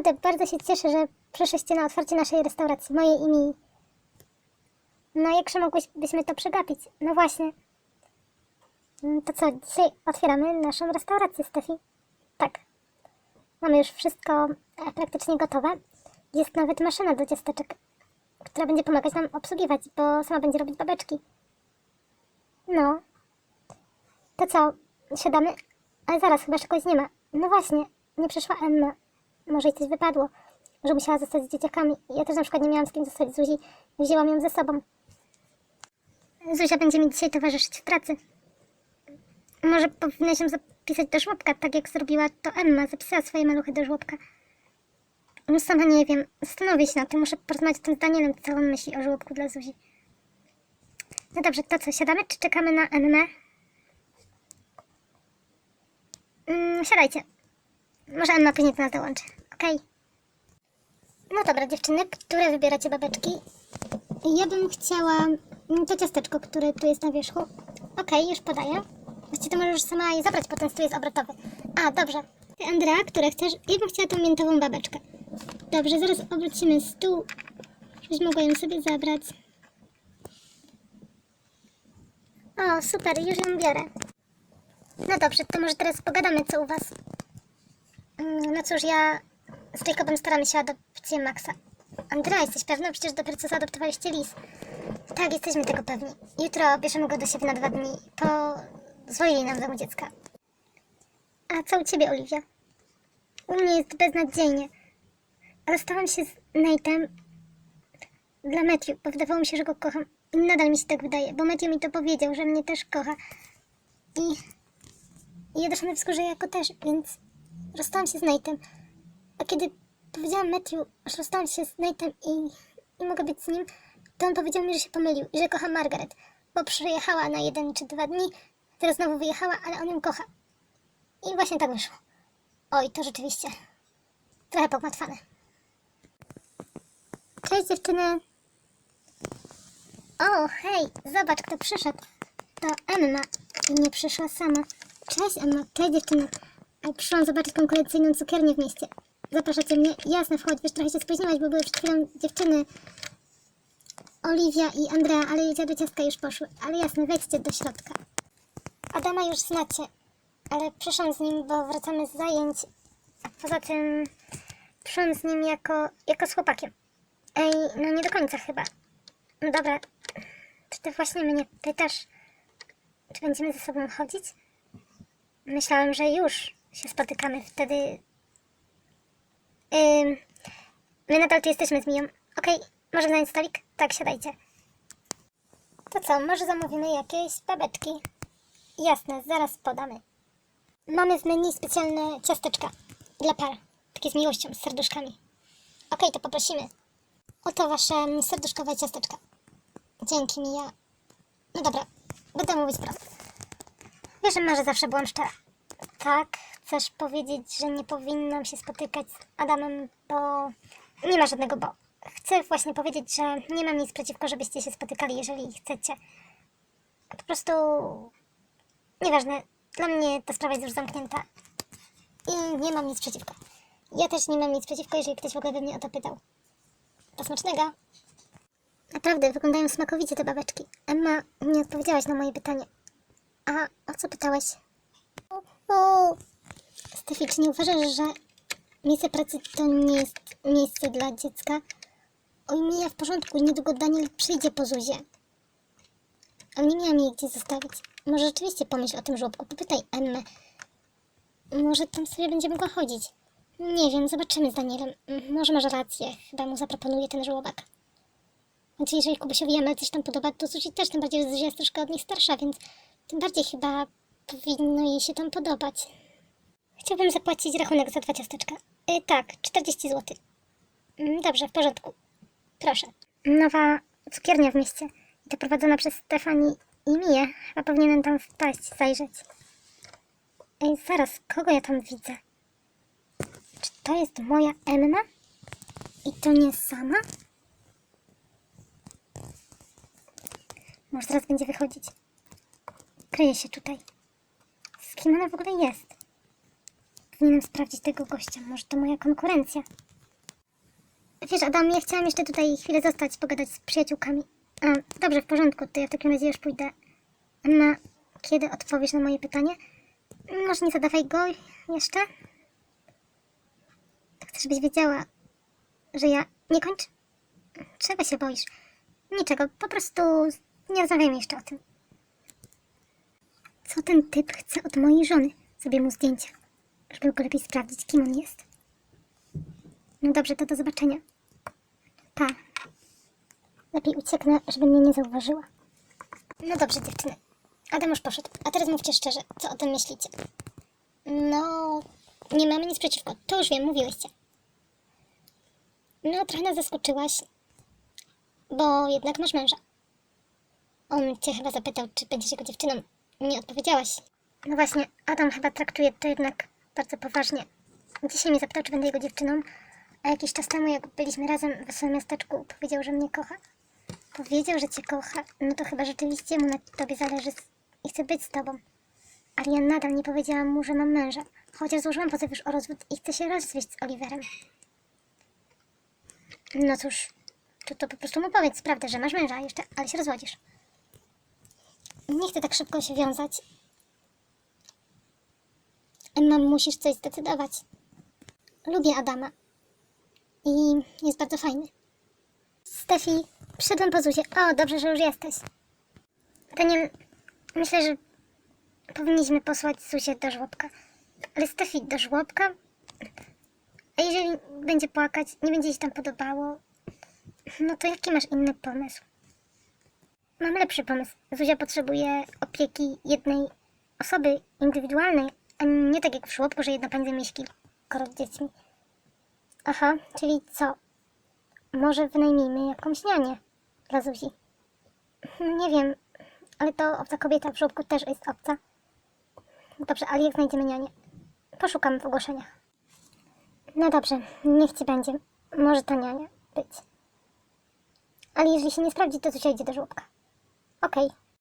Naprawdę bardzo się cieszę, że przyszliście na otwarcie naszej restauracji, mojej i mi. No jakże mogłybyśmy to przegapić? No właśnie. Mm, To co, dzisiaj otwieramy naszą restaurację, Stefi? Tak. Mamy już wszystko e, praktycznie gotowe. Jest nawet maszyna do ciasteczek, która będzie pomagać nam obsługiwać, bo sama będzie robić babeczki. No. To co, siadamy? Ale zaraz, chyba czegoś nie ma. No właśnie, nie przyszła Emma. Może jej coś wypadło, że musiała zostać z dzieciakami. Ja też na przykład nie miałam z kim zostać Zuzi. Wzięłam ją ze sobą. Zuzia będzie mi dzisiaj towarzyszyć w pracy. Może powinnaś ją zapisać do żłobka, tak jak zrobiła to Emma. Zapisała swoje maluchy do żłobka. No sama nie wiem. Zastanowię się na tym. Muszę porozmawiać z tym Danielem, co on myśli o żłobku dla Zuzi. No dobrze, to co, siadamy czy czekamy na Emmę? Mm, siadajcie. Może Emma później do nas dołączy. Okej. No dobra, dziewczyny, które wybieracie babeczki? Ja bym chciała mm, to ciasteczko, które tu jest na wierzchu. Okej, już podaję. Właściwie to możesz sama je zabrać, potem stół jest obrotowy. A, dobrze. Ty, Andrea, które chcesz? Ja bym chciała tą miętową babeczkę. Dobrze, zaraz obrócimy stół, żebyś mogła ją sobie zabrać. O, super, już ją biorę. No dobrze, to może teraz pogadamy, co u was. Mm, No cóż, ja z Jacobem staramy się adopcję Maxa. Andrea, jesteś pewna? Przecież dopiero co zaadoptowaliście lis. Tak, jesteśmy tego pewni. Jutro bierzemy go do siebie na dwa dni. Pozwolili nam w domu dziecka. A co u ciebie, Oliwia? U mnie jest beznadziejnie. Rozstałam się z Nate'em dla Matthew, bo wydawało mi się, że go kocham. I nadal mi się tak wydaje, bo Matthew mi to powiedział, że mnie też kocha. I, i ja doszłam do wniosku, że ja go też, więc rozstałam się z Nate'em. Kiedy powiedziałam Matthew, że rozstałam się z Nate'em i, i mogę być z nim, to on powiedział mi, że się pomylił i że kocha Margaret, bo przyjechała na jeden czy dwa dni, teraz znowu wyjechała, ale on ją kocha. I właśnie tak wyszło. Oj, to rzeczywiście trochę pogmatwane. Cześć dziewczyny. O, hej, zobacz kto przyszedł. To Emma i nie przyszła sama. Cześć Emma, cześć dziewczyny. Przyszłam zobaczyć konkurencyjną cukiernię w mieście. Zapraszacie mnie? Jasne, wchodź, wiesz, trochę się spóźniłaś, bo były przed chwilą dziewczyny. Oliwia i Andrea, ale do ciastka już poszły. Ale jasne, wejdźcie do środka. Adama już znacie, ale przyszłam z nim, bo wracamy z zajęć. Poza tym przyszłam z nim jako, jako z chłopakiem. Ej, no nie do końca chyba. No dobra, czy ty właśnie mnie pytasz, czy będziemy ze sobą chodzić? Myślałam, że już się spotykamy wtedy. My nadal tu jesteśmy z Miją. Okej, może zająć stolik? Tak, siadajcie. To co, może zamówimy jakieś babeczki? Jasne, zaraz podamy. Mamy w menu specjalne ciasteczka dla par. Takie z miłością, z serduszkami. Okej, to poprosimy. Oto wasze serduszkowe ciasteczka. Dzięki, Mija. No dobra, będę mówić prosto. Wiesz, że zawsze byłam szczera. Tak, chcesz powiedzieć, że nie powinnam się spotykać z Adamem, bo nie ma żadnego bo. Chcę właśnie powiedzieć, że nie mam nic przeciwko, żebyście się spotykali, jeżeli chcecie. Po prostu nieważne. Dla mnie ta sprawa jest już zamknięta. I nie mam nic przeciwko. Ja też nie mam nic przeciwko, jeżeli ktoś w ogóle by mnie o to pytał. Do smacznego. Naprawdę, wyglądają smakowicie te babeczki. Emma, nie odpowiedziałaś na moje pytanie. A o co pytałeś? O, Czy nie uważasz, że miejsce pracy to nie jest miejsce dla dziecka? Oj, Mija, w porządku, niedługo Daniel przyjdzie po Zuzie. Ale nie miałam jej gdzie zostawić. Może rzeczywiście pomyśl o tym żłobku, popytaj Emmę. Może tam sobie będzie mogła chodzić. Nie wiem, zobaczymy z Danielem. Może masz rację, chyba mu zaproponuję ten żłobek. Znaczy, jeżeli Kubusiowi Emel coś tam podoba, to Zuzi też, tym bardziej, że Zuzia jest troszkę od nich starsza, więc tym bardziej chyba powinno jej się tam podobać. Chciałbym zapłacić rachunek za dwa ciasteczka. Y, tak, 40 zł. Mm, Dobrze, w porządku. Proszę. Nowa cukiernia w mieście. I to prowadzona przez Stefani i Miję. Chyba powinienem tam wpaść, zajrzeć. Ej, zaraz, kogo ja tam widzę? Czy to jest moja Emma? I to nie sama? Może zaraz będzie wychodzić. Kryje się tutaj. Z kim ona w ogóle jest? Powinienem sprawdzić tego gościa. Może to moja konkurencja. Wiesz, Adam, ja chciałam jeszcze tutaj chwilę zostać, pogadać z przyjaciółkami. A, dobrze, w porządku, to ja w takim razie już pójdę. Anna, kiedy odpowiesz na moje pytanie? Może nie zadawaj go jeszcze? Chcę, żebyś wiedziała, że ja... Nie kończ? Czego się boisz? Niczego, po prostu nie rozmawiajmy jeszcze o tym. Co ten typ chce od mojej żony? Zrobię mu zdjęcia, żeby go lepiej sprawdzić, kim on jest. No dobrze, to do zobaczenia. Pa. Lepiej ucieknę, żeby mnie nie zauważyła. No dobrze, dziewczyny. Adam już poszedł. A teraz mówcie szczerze, co o tym myślicie? No, nie mamy nic przeciwko. To już wiem, mówiłyście. No, trochę nas zaskoczyłaś, bo jednak masz męża. On cię chyba zapytał, czy będziesz jego dziewczyną. Nie odpowiedziałaś. No właśnie, Adam chyba traktuje to jednak bardzo poważnie. Dzisiaj mnie zapytał, czy będę jego dziewczyną, a jakiś czas temu, jak byliśmy razem w wesołym miasteczku, powiedział, że mnie kocha. Powiedział, że cię kocha, no to chyba rzeczywiście mu na tobie zależy i chce być z tobą. Ale ja nadal nie powiedziałam mu, że mam męża, chociaż złożyłam pozew już o rozwód i chcę się rozwieść z Oliverem. No cóż, to, to po prostu mu powiedz prawdę, że masz męża jeszcze, ale się rozwodzisz. Nie chcę tak szybko się wiązać. Emma, musisz coś zdecydować. Lubię Adama. I jest bardzo fajny. Stefi, przyszedłem po Zuzie. O, dobrze, że już jesteś. Daniel, myślę, że powinniśmy posłać Zuzię do żłobka. Ale Stefi, do żłobka? A jeżeli będzie płakać, nie będzie jej tam podobało, no to jaki masz inny pomysł? Mam lepszy pomysł. Zuzia potrzebuje opieki jednej osoby indywidualnej, nie tak jak w żłobku, że jedna pani się kilkoro dziećmi. Aha, czyli co? Może wynajmijmy jakąś nianię dla Zuzi. Nie wiem, ale to obca kobieta w żłobku też jest obca. Dobrze, ale jak znajdziemy nianię? Poszukam w ogłoszeniach. No dobrze, niech ci będzie. Może to niania być. Ale jeżeli się nie sprawdzi, to Zuzia idzie do żłobka. Okej.